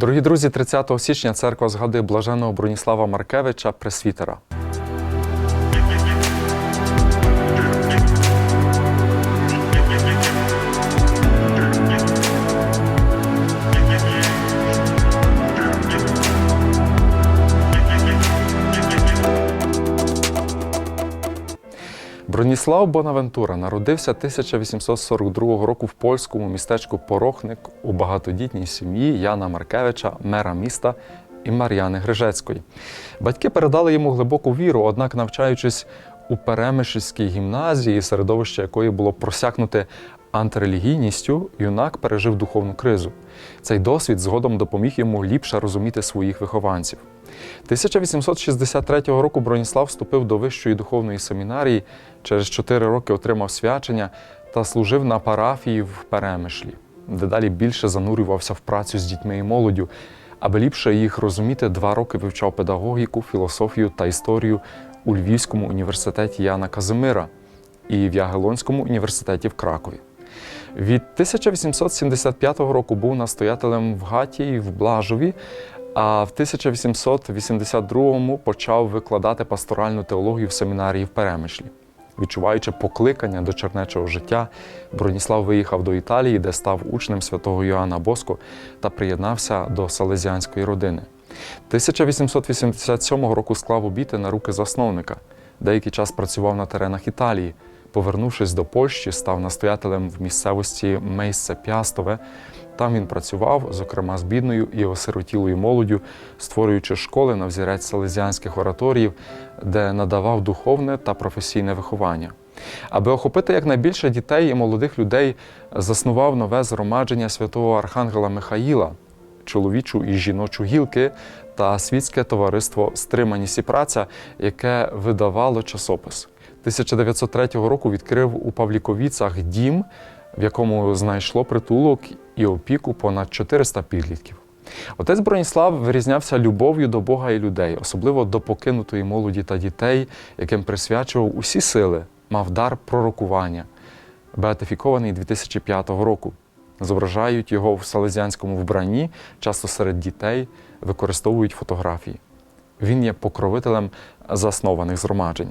Дорогі друзі, 30 січня церква згадує блаженого Броніслава Маркевича Пресвітера. Броніслав Бонавентура народився 1842 року в польському містечку Порохник у багатодітній сім'ї Яна Маркевича, мера міста і Мар'яни Грижецької. Батьки передали йому глибоку віру, однак, навчаючись у Перемишівській гімназії, середовище якої було просякнуте антирелігійністю, юнак пережив духовну кризу. Цей досвід згодом допоміг йому ліпше розуміти своїх вихованців. 1863 року Броніслав вступив до Вищої духовної семінарії, через 4 роки отримав свячення та служив на парафії в Перемишлі, де далі більше занурювався в працю з дітьми і молоддю. Аби ліпше їх розуміти, два роки вивчав педагогіку, філософію та історію у Львівському університеті Яна Казимира і в Ягелонському університеті в Кракові. Від 1875 року був настоятелем в Гатії в Блажові, а в 1882-му почав викладати пасторальну теологію в семінарії в Перемишлі. Відчуваючи покликання до чернечого життя, Броніслав виїхав до Італії, де став учнем святого Йоанна Боско та приєднався до салезіанської родини. 1887 року склав обіти на руки засновника. Деякий час працював на теренах Італії. Повернувшись до Польщі, став настоятелем в місцевості Мейсце Пястове. Там він працював, зокрема з бідною і осиротілою молоддю, створюючи школи на взірець салезіанських ораторіїв, де надавав духовне та професійне виховання. Аби охопити якнайбільше дітей і молодих людей, заснував нове згромадження святого Архангела Михаїла, чоловічу і жіночу гілки та світське товариство Стриманість і праця, яке видавало часопис. 1903 року відкрив у Павліковіцах дім, в якому знайшло притулок і опіку понад 400 підлітків. Отець Броніслав вирізнявся любов'ю до Бога і людей, особливо до покинутої молоді та дітей, яким присвячував усі сили, мав дар пророкування, беатифікований 2005 року. Зображають його в салезіанському вбранні, часто серед дітей використовують фотографії. Він є покровителем заснованих згромаджень.